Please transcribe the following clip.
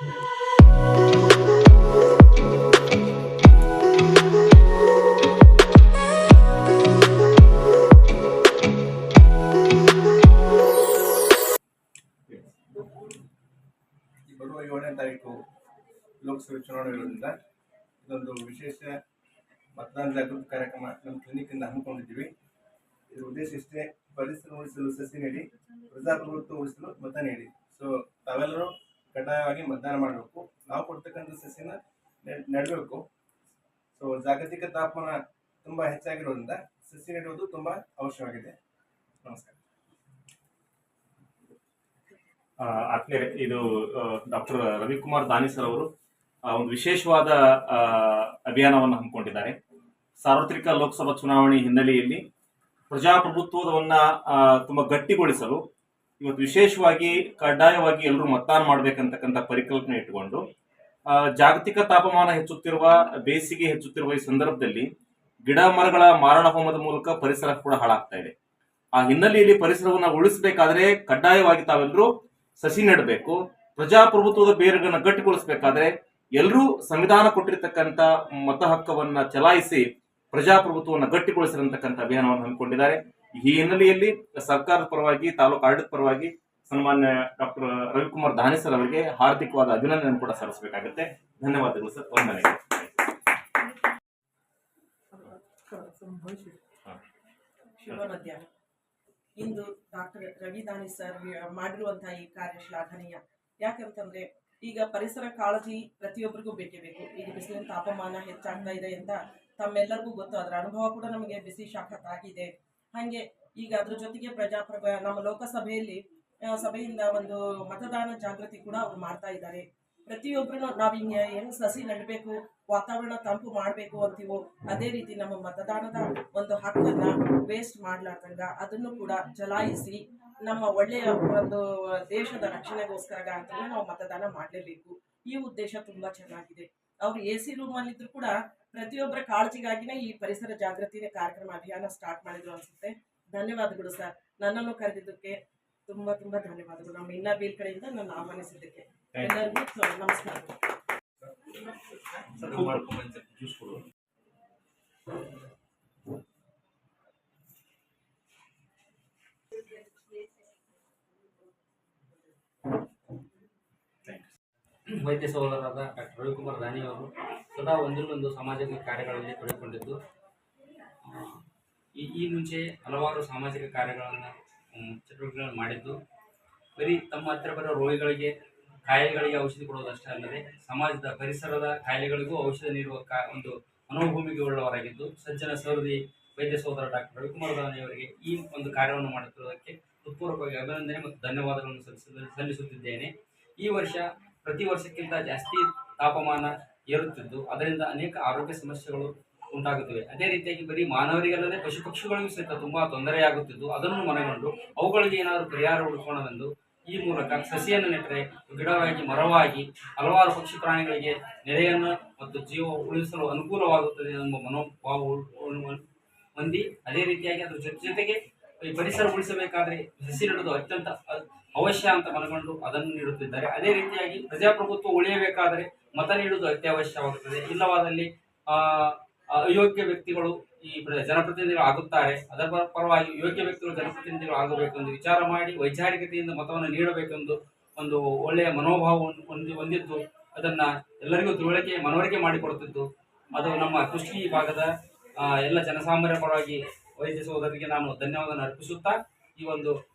ಬರುವ ಏಳನೇ ತಾರೀಕು ಲೋಕಸಭೆ ಚುನಾವಣೆ ಇರೋದ್ರಿಂದ ಇದೊಂದು ವಿಶೇಷ ಮತದಾನ ಜಾಗೃತಿ ಕಾರ್ಯಕ್ರಮ ನಮ್ಮ ಕ್ಲಿನಿಕ್ಕಿಂದ ಹಮ್ಮಿಕೊಂಡಿದ್ದೀವಿ. ಇದರ ಉದ್ದೇಶ ಇಷ್ಟೇ, ಪರಿಸರ ಉಳಿಸಲು ಸಸಿ ನೀಡಿ, ಪ್ರಜಾಪ್ರಭುತ್ವ ಉಳಿಸಲು ಮತ ನೀಡಿ. ಸೊ ತಾವೆಲ್ಲರೂ ಕಡ್ಡಾಯವಾಗಿ ಮತದಾನ ಮಾಡಬೇಕು. ನಾವು ಕೊಡ್ತಕ್ಕಂಥ ಸಸಿನ ನೆಡ್- ನೆಡಬೇಕು. ಸೊ ಜಾಗತಿಕ ತಾಪಮಾನ ತುಂಬಾ ಹೆಚ್ಚಾಗಿರೋದ್ರಿಂದ ಸಸಿ ನೆಡುವುದು ತುಂಬಾ ಅವಶ್ಯವಾಗಿದೆ. ನಮಸ್ಕಾರ. ಆ, ಆತ್ಮೀಯರೇ ಇದು ಡಾಕ್ಟರ್ ರವಿಕುಮಾರ್ ದಾನಿ ಸರ್ ಅವರು ಒಂದು ವಿಶೇಷವಾದ ಅಭಿಯಾನವನ್ನು ಹಮ್ಮಿಕೊಂಡಿದ್ದಾರೆ. ಸಾರ್ವತ್ರಿಕ ಲೋಕಸಭಾ ಚುನಾವಣೆ ಹಿನ್ನೆಲೆಯಲ್ಲಿ ಪ್ರಜಾಪ್ರಭುತ್ವವನ್ನ ತುಂಬಾ ಗಟ್ಟಿಗೊಳಿಸಲು ಇವತ್ತು ವಿಶೇಷವಾಗಿ ಕಡ್ಡಾಯವಾಗಿ ಎಲ್ಲರೂ ಮತದಾನ ಮಾಡ್ಬೇಕಂತಕ್ಕಂಥ ಪರಿಕಲ್ಪನೆ ಇಟ್ಟುಕೊಂಡು ಆ, ಜಾಗತಿಕ ತಾಪಮಾನ ಹೆಚ್ಚುತ್ತಿರುವ ಬೇಸಿಗೆ ಹೆಚ್ಚುತ್ತಿರುವ ಈ ಸಂದರ್ಭದಲ್ಲಿ ಗಿಡ ಮರಗಳ ಮಾರಣ ಹೋಮದ ಮೂಲಕ ಪರಿಸರ ಕೂಡ ಹಾಳಾಗ್ತಾ ಇದೆ. ಆ ಹಿನ್ನೆಲೆಯಲ್ಲಿ ಪರಿಸರವನ್ನು ಉಳಿಸಬೇಕಾದ್ರೆ ಕಡ್ಡಾಯವಾಗಿ ತಾವೆಲ್ಲರೂ ಸಸಿ ನೆಡಬೇಕು ಪ್ರಜಾಪ್ರಭುತ್ವದ ಬೇರುಗಳನ್ನು ಗಟ್ಟಿಗೊಳಿಸಬೇಕಾದ್ರೆ ಎಲ್ಲರೂ ಸಂವಿಧಾನ ಕೊಟ್ಟಿರ್ತಕ್ಕಂಥ ಮತ ಹಕ್ಕವನ್ನ ಚಲಾಯಿಸಿ ಪ್ರಜಾಪ್ರಭುತ್ವವನ್ನು ಗಟ್ಟಿಗೊಳಿಸಿರಂತಕ್ಕಂಥ ಅಭಿಯಾನವನ್ನು ಹಮ್ಮಿಕೊಂಡಿದ್ದಾರೆ. ಈ ಹಿನ್ನೆಲೆಯಲ್ಲಿ ಸರ್ಕಾರದ ಪರವಾಗಿ, ತಾಲೂಕು ಆಡಳಿತ ಪರವಾಗಿ ಸನ್ಮಾನ್ಯ ಡಾಕ್ಟರ್ ರವಿಕುಮಾರ್ ಧಾನಿ ಸರ್ ಅವರಿಗೆ ಹಾರ್ದಿಕವಾದ ಅಭಿನಂದನೆ ಕೂಡ ಸಲ್ಲಿಸಬೇಕಾಗುತ್ತೆ. ಧನ್ಯವಾದಗಳು ಸರ್. ವಂದನೆ. ಇಂದು ಡಾಕ್ಟರ್ ರವಿ ದಾನಿ ಸರ್ ಮಾಡಿರುವಂತಹ ಈ ಕಾರ್ಯ ಶ್ಲಾಘನೀಯ. ಯಾಕಂತಂದ್ರೆ ಈಗ ಪರಿಸರ ಕಾಳಜಿ ಪ್ರತಿಯೊಬ್ಬರಿಗೂ ಬೇಕೇ ಬೇಕು ಈಗ ಬಿಸಿಲಿನ ತಾಪಮಾನ ಹೆಚ್ಚಾಗ್ತಾ ಇದೆ ಅಂತ ತಮ್ಮೆಲ್ಲರಿಗೂ ಗೊತ್ತು. ಅದರ ಅನುಭವ ಕೂಡ ನಮಗೆ ಬಿಸಿ ಶಾಖ ಆಗಿದೆ ಹಾಗೆ ಈಗ ಅದ್ರ ಜೊತೆಗೆ ಪ್ರಜಾಪ್ರಭ ನಮ್ಮ ಲೋಕಸಭೆಯಲ್ಲಿ ಸಭೆಯಿಂದ ಒಂದು ಮತದಾನ ಜಾಗೃತಿ ಕೂಡ ಅವ್ರು ಮಾಡ್ತಾ ಇದ್ದಾರೆ. ಪ್ರತಿಯೊಬ್ಬರು ನಾವು ಹಿಂಗೆ ಹೆಂಗ್ ಸಸಿ ನೆಡಬೇಕು, ವಾತಾವರಣ ತಂಪು ಮಾಡಬೇಕು ಅಂತೀವೋ, ಅದೇ ರೀತಿ ನಮ್ಮ ಮತದಾನದ ಒಂದು ಹಕ್ಕನ್ನ ವೇಸ್ಟ್ ಮಾಡ್ಲಾರ್ದಂಗ ಅದನ್ನು ಕೂಡ ಚಲಾಯಿಸಿ ನಮ್ಮ ಒಳ್ಳೆಯ ಒಂದು ದೇಶದ ರಕ್ಷಣೆಗೋಸ್ಕರ ನಾವು ಮತದಾನ ಮಾಡಲೇಬೇಕು. ಈ ಉದ್ದೇಶ ತುಂಬಾ ಚೆನ್ನಾಗಿದೆ. ಅವ್ರು ಎ ಸಿ ರೂಮ್ ಅಲ್ಲಿ ಇದ್ರು ಕೂಡ ಪ್ರತಿಯೊಬ್ಬರ ಕಾಳಜಿಗಾಗಿನೇ ಈ ಪರಿಸರ ಜಾಗೃತಿ ಕಾರ್ಯಕ್ರಮ ಅಭಿಯಾನ ಸ್ಟಾರ್ಟ್ ಮಾಡಿದ್ರು ಅನ್ಸುತ್ತೆ. ಧನ್ಯವಾದಗಳು ಸರ್ ನನ್ನನ್ನು ಕರೆದಿದ್ದಕ್ಕೆ ತುಂಬಾ ತುಂಬಾ ಧನ್ಯವಾದಗಳು. ನಮ್ಮ ಇನ್ನ ಬೀಲ್ ಕಡೆಯಿಂದ ನಾನು ಆಹ್ವಾನಿಸಿದ್ದಕ್ಕೆ. ಎಲ್ಲರಿಗೂ ಸ- ನಮಸ್ಕಾರ. ವೈದ್ಯ ಸಹೋದರರಾದ ಡಾಕ್ಟರ್ ರವಿಕುಮಾರ್ ದಾನಿ ಅವರು ಸದಾ ಒಂದಿಲ್ಲೊಂದು ಸಾಮಾಜಿಕ ಕಾರ್ಯಗಳಲ್ಲಿ ತೊಡಗಿಕೊಂಡಿದ್ದು. ಈ ಮುಂಚೆ ಹಲವಾರು ಸಾಮಾಜಿಕ ಕಾರ್ಯಗಳನ್ನು ಚಟುವಟಿಕೆಗಳನ್ನು ಮಾಡಿದ್ದು. ಬರೀ ತಮ್ಮ ಹತ್ತಿರ ಬರೋ ರೋಗಿಗಳಿಗೆ ಕಾಯಿಲೆಗಳಿಗೆ ಔಷಧಿ ಕೊಡೋದಷ್ಟೇ ಅಲ್ಲದೆ ಸಮಾಜದ ಪರಿಸರದ ಕಾಯಿಲೆಗಳಿಗೂ ಔಷಧ ನೀಡುವ ಕಾ, ಒಂದು ಮನೋಭೂಮಿಗೆ ಉಳ್ಳವರಾಗಿದ್ದು, ಸಜ್ಜನ ಸರದಿ ವೈದ್ಯ ಸಹೋದರ ಡಾಕ್ಟರ್ ರವಿಕುಮಾರ್ ದಾನಿ ಅವರಿಗೆ ಈ ಒಂದು ಕಾರ್ಯವನ್ನು ಮಾಡುತ್ತಿರುವುದಕ್ಕೆ ಹೃತ್ಪೂರ್ವಕವಾಗಿ ಅಭಿನಂದನೆ ಮತ್ತು ಧನ್ಯವಾದಗಳನ್ನು ಸಲ್ಲಿಸ ಸಲ್ಲಿಸುತ್ತಿದ್ದೇನೆ. ಈ ವರ್ಷ ಪ್ರತಿ ವರ್ಷಕ್ಕಿಂತ ಜಾಸ್ತಿ ತಾಪಮಾನ ಏರುತ್ತಿದ್ದು, ಅದರಿಂದ ಅನೇಕ ಆರೋಗ್ಯ ಸಮಸ್ಯೆಗಳು ಉಂಟಾಗುತ್ತಿವೆ. ಅದೇ ರೀತಿಯಾಗಿ ಬರೀ ಮಾನವರಿಗಲ್ಲದೆ ಪಶು ಪಕ್ಷಿಗಳಿಗೂ ಸಹಿತ ತುಂಬಾ ತೊಂದರೆಯಾಗುತ್ತಿದ್ದು, ಅದನ್ನು ಮನಗೊಂಡು ಅವುಗಳಿಗೆ ಏನಾದರೂ ಪರಿಹಾರ ಹುಡುಕೋಣವೆಂದು ಈ ಮೂಲಕ ಸಸಿಯನ್ನು ನೆಟ್ಟರೆ ಗಿಡವಾಗಿ, ಮರವಾಗಿ, ಹಲವಾರು ಪಕ್ಷಿ ಪ್ರಾಣಿಗಳಿಗೆ ನೆಲೆಯನ್ನು ಮತ್ತು ಜೀವ ಉಳಿಸಲು ಅನುಕೂಲವಾಗುತ್ತದೆ ಎಂಬ ಮನೋಭಾವ ಹೊಂದಿ, ಅದೇ ರೀತಿಯಾಗಿ ಅದರ ಜೊತೆ ಜೊತೆಗೆ ಈ ಪರಿಸರ ಉಳಿಸಬೇಕಾದ್ರೆ ಸಸಿ ನೆಡುವುದು ಅತ್ಯಂತ ಅವಶ್ಯ ಅಂತ ಮನಗೊಂಡು ಅದನ್ನು ನೀಡುತ್ತಿದ್ದಾರೆ. ಅದೇ ರೀತಿಯಾಗಿ ಪ್ರಜಾಪ್ರಭುತ್ವ ಉಳಿಯಬೇಕಾದರೆ ಮತ ನೀಡುವುದು ಅತ್ಯವಶ್ಯವಾಗುತ್ತದೆ. ಇಲ್ಲವಾದಲ್ಲಿ ಅಯೋಗ್ಯ ವ್ಯಕ್ತಿಗಳು ಈ ಪ್ರ- ಜನಪ್ರತಿನಿಧಿಗಳು ಆಗುತ್ತಾರೆ. ಅದರ ಪರ- ಪರವಾಗಿ ಯೋಗ್ಯ ವ್ಯಕ್ತಿಗಳು ಜನಪ್ರತಿನಿಧಿಗಳು ಆಗಬೇಕೆಂದು ವಿಚಾರ ಮಾಡಿ ವೈಚಾರಿಕತೆಯಿಂದ ಮತವನ್ನು ನೀಡಬೇಕೆಂದು ಒಂದು ಒಳ್ಳೆಯ ಮನೋಭಾವವನ್ನು ಹೊಂದಿ ಹೊಂದಿದ್ದು, ಅದನ್ನ ಎಲ್ಲರಿಗೂ ತಿಳುವಳಿಕೆ, ಮನವರಿಕೆ ಮಾಡಿಕೊಡುತ್ತಿದ್ದು, ಅದು ನಮ್ಮ ಕೃಷಿ ಭಾಗದ ಎಲ್ಲ ಜನಸಾಮಾನ್ಯರ ಪರವಾಗಿ ವೈದ್ಯ ನಾನು ಧನ್ಯವಾದ ಅರ್ಪಿಸುತ್ತಾ ಈ ಒಂದು